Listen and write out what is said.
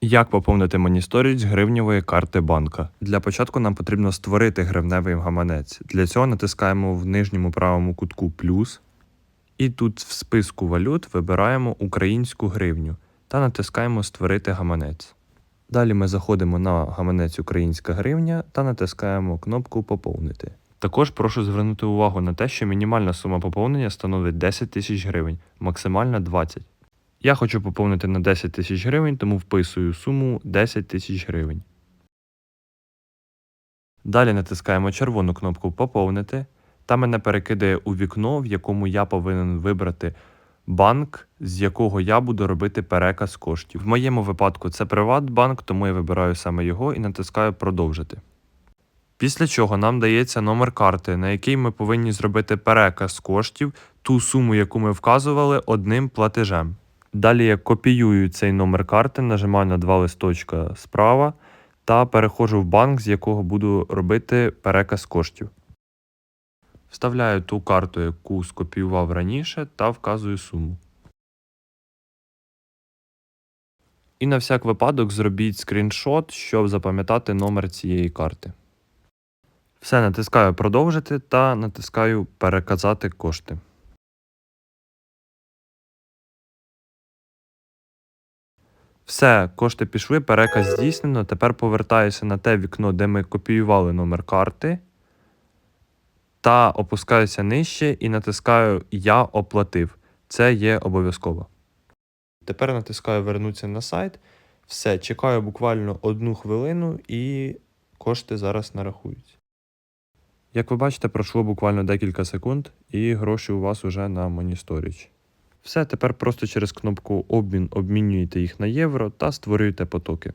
Як поповнити Monistorage з гривневої карти банка? Для початку нам потрібно створити гривневий гаманець. Для цього натискаємо в нижньому правому кутку плюс. І тут в списку валют вибираємо українську гривню та натискаємо Створити гаманець. Далі ми заходимо на гаманець Українська гривня та натискаємо кнопку Поповнити. Також прошу звернути увагу на те, що мінімальна сума поповнення становить 10 тисяч гривень, максимальна 20. Я хочу поповнити на 10 тисяч гривень, тому вписую суму 10 тисяч гривень. Далі натискаємо червону кнопку Поповнити та мене перекидає у вікно, в якому я повинен вибрати банк, з якого я буду робити переказ коштів. В моєму випадку це Приватбанк, тому я вибираю саме його і натискаю Продовжити. Після чого нам дається номер карти, на який ми повинні зробити переказ коштів, ту суму, яку ми вказували, одним платежем. Далі я копіюю цей номер карти, нажимаю на два листочка справа та переходжу в банк, з якого буду робити переказ коштів. Вставляю ту карту, яку скопіював раніше, та вказую суму. І на всяк випадок зробіть скріншот, щоб запам'ятати номер цієї карти. Все, натискаю продовжити та натискаю переказати кошти. Все, кошти пішли, переказ здійснено. Тепер повертаюся на те вікно, де ми копіювали номер карти. Та опускаюся нижче і натискаю Я оплатив. Це є обов'язково. Тепер натискаю Вернутися на сайт. Все, чекаю буквально одну хвилину і кошти зараз нарахуються. Як ви бачите, пройшло буквально декілька секунд, і гроші у вас уже на Monistorage. Все, тепер просто через кнопку Обмін обмінюєте їх на євро та створюєте потоки.